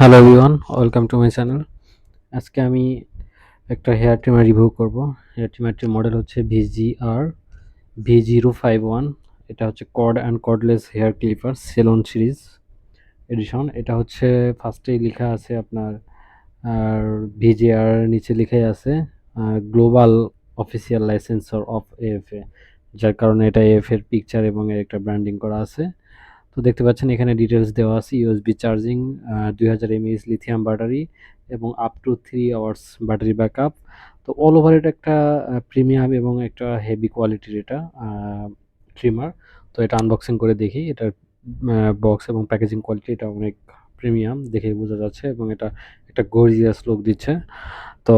Hello everyone welcome to my channel আজকে আমি একটা হেয়ার ট্রিমার রিভিউ করব। হেয়ার ট্রিমারটির মডেল হচ্ছে VGR V zero five one এটা হচ্ছে cord and cordless hair clipper salon series edition এটা হচ্ছে ফার্স্টেই লেখা আছে আপনার, আর ভিজিআর নিচে লেখাই আছে global official licensor of AFA যার কারণে এটা এএফ এর পিকচার এবং এর একটা ব্র্যান্ডিং করা আছে। তো দেখতে পাচ্ছেন এখানে ডিটেলস দেওয়া আছে ইউএসবি চার্জিং দুই হাজার এমএএইচ লিথিয়াম ব্যাটারি এবং up to three hours battery backup তো অল ওভার এটা একটা প্রিমিয়াম এবং একটা হেভি কোয়ালিটির এটা ট্রিমার তো এটা আনবক্সিং করে দেখি, এটার বক্স এবং প্যাকেজিং কোয়ালিটি এটা অনেক প্রিমিয়াম দেখে বোঝা যাচ্ছে এবং এটা একটা গর্জিয়াস লুক দিচ্ছে। তো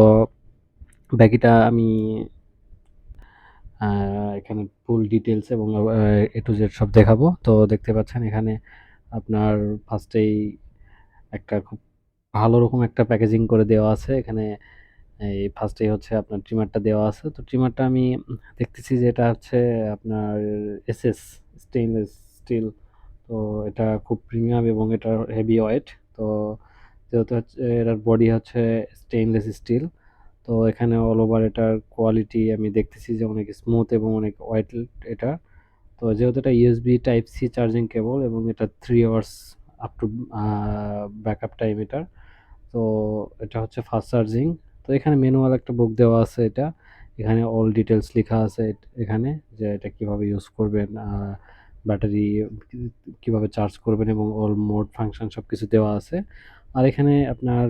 বাকিটা আমি এখানে ফুল ডিটেলস এবং এ টু জেড সব দেখাবো। তো দেখতে পাচ্ছেন এখানে আপনার ফার্স্টেই একটা খুব ভালো রকম একটা প্যাকেজিং করে দেওয়া আছে। এখানে এই ফার্স্টেই হচ্ছে আপনার ট্রিমারটা দেওয়া আছে। তো ট্রিমারটা আমি দেখতেছি যে এটা হচ্ছে আপনার এসএস স্টেইনলেস স্টিল তো এটা খুব প্রিমিয়াম এবং এটা হেভি ওয়েট তো যেহেতু হচ্ছে এটার বডি হচ্ছে স্টেইনলেস স্টিল তো এখানে অল ওভার এটার কোয়ালিটি আমি দেখতেছি যে অনেক স্মুথ এবং অনেক ওয়াইট এটা। তো যেহেতু এটা USB type C charging cable এবং এটা three hours up to backup time এটার তো এটা হচ্ছে ফাস্ট চার্জিং তো এখানে ম্যানুয়াল একটা বুক দেওয়া আছে এটা। এখানে অল ডিটেলস লেখা আছে এখানে যে এটা কীভাবে ইউজ করবেন ব্যাটারি কীভাবে চার্জ করবেন এবং অল মোড ফাংশন সব কিছু দেওয়া আছে। আর এখানে আপনার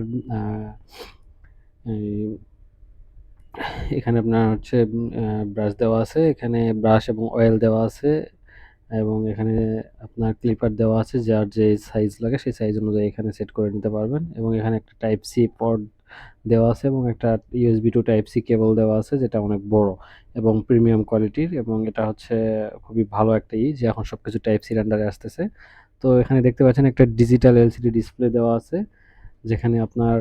এখানে আপনার হচ্ছে ব্রাশ দেওয়া আছে, এখানে ব্রাশ এবং অয়েল দেওয়া আছে এবং এখানে আপনার ক্লিপার দেওয়া আছে, যার যে সাইজ লাগে সেই সাইজ অনুযায়ী এখানে সেট করে নিতে পারবেন এবং এখানে একটা টাইপ সি পড দেওয়া আছে এবং একটা USB two type C cable দেওয়া আছে, যেটা অনেক বড় এবং প্রিমিয়াম কোয়ালিটির এবং এটা হচ্ছে খুবই ভালো একটা ই, যে এখন সব কিছু টাইপ সির আন্ডারে আসতেছে। তো এখানে দেখতে পাচ্ছেন একটা ডিজিটাল এলসিডি ডিসপ্লে দেওয়া আছে, যেখানে আপনার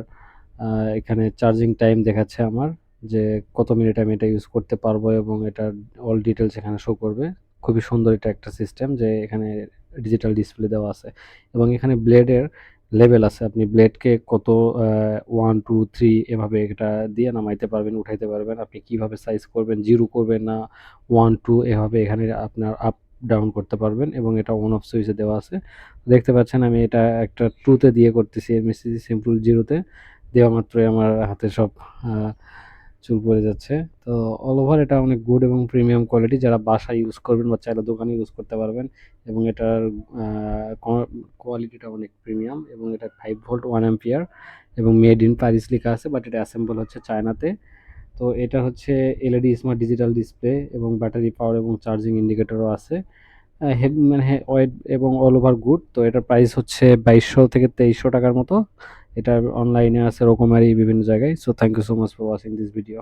এখানে চার্জিং টাইম দেখাচ্ছে আমার। যে কত মিনিট আমি এটা ইউজ করতে পারব এবং এটার অল ডিটেলস এখানে শো করবে। খুবই সুন্দর এটা একটা সিস্টেম যে এখানে ডিজিটাল ডিসপ্লে দেওয়া আছে। এবং এখানে ব্লেডের লেভেল আছে। আপনি ব্লেডকে কত ওয়ান টু থ্রি এভাবে এটা দিয়ে নামাইতে পারবেন, উঠাইতে পারবেন। আপনি কীভাবে সাইজ করবেন জিরো করবেন না ওয়ান টু এভাবে এখানে আপনার আপ ডাউন করতে পারবেন এবং এটা অন অফ সুইচে দেওয়া আছে। দেখতে পাচ্ছেন আমি এটা একটা টুতে দিয়ে করতেছি, এমএসসি সিম্পল জিরোতে দেওয়া মাত্রই আমার হাতে সব চুল পড়ে যাচ্ছে। তো অল ওভার এটা অনেক গুড এবং প্রিমিয়াম কোয়ালিটি যারা বাসায় ইউজ করবেন বা চাইলে দোকানে ইউজ করতে পারবেন এবং এটার কোয়ালিটিটা অনেক প্রিমিয়াম এবং এটা ফাইভ ভোল্ট ওয়ান অ্যাম্পিয়ার এবং মেড ইন প্যারিস লেখা আছে বাট এটা অ্যাসেম্বল হচ্ছে চায়নাতে। তো এটা হচ্ছে এলইডি স্মার্ট ডিজিটাল ডিসপ্লে এবং ব্যাটারি পাওয়ার এবং চার্জিং ইন্ডিকেটরও আছে। মানে ওয়েট এবং অল ওভার গুড তো এটার প্রাইস হচ্ছে বাইশশো থেকে তেইশশো টাকার মতো। এটা অনলাইনে আছে রকমারি বিভিন্ন জায়গায়। So thank you so much for watching this video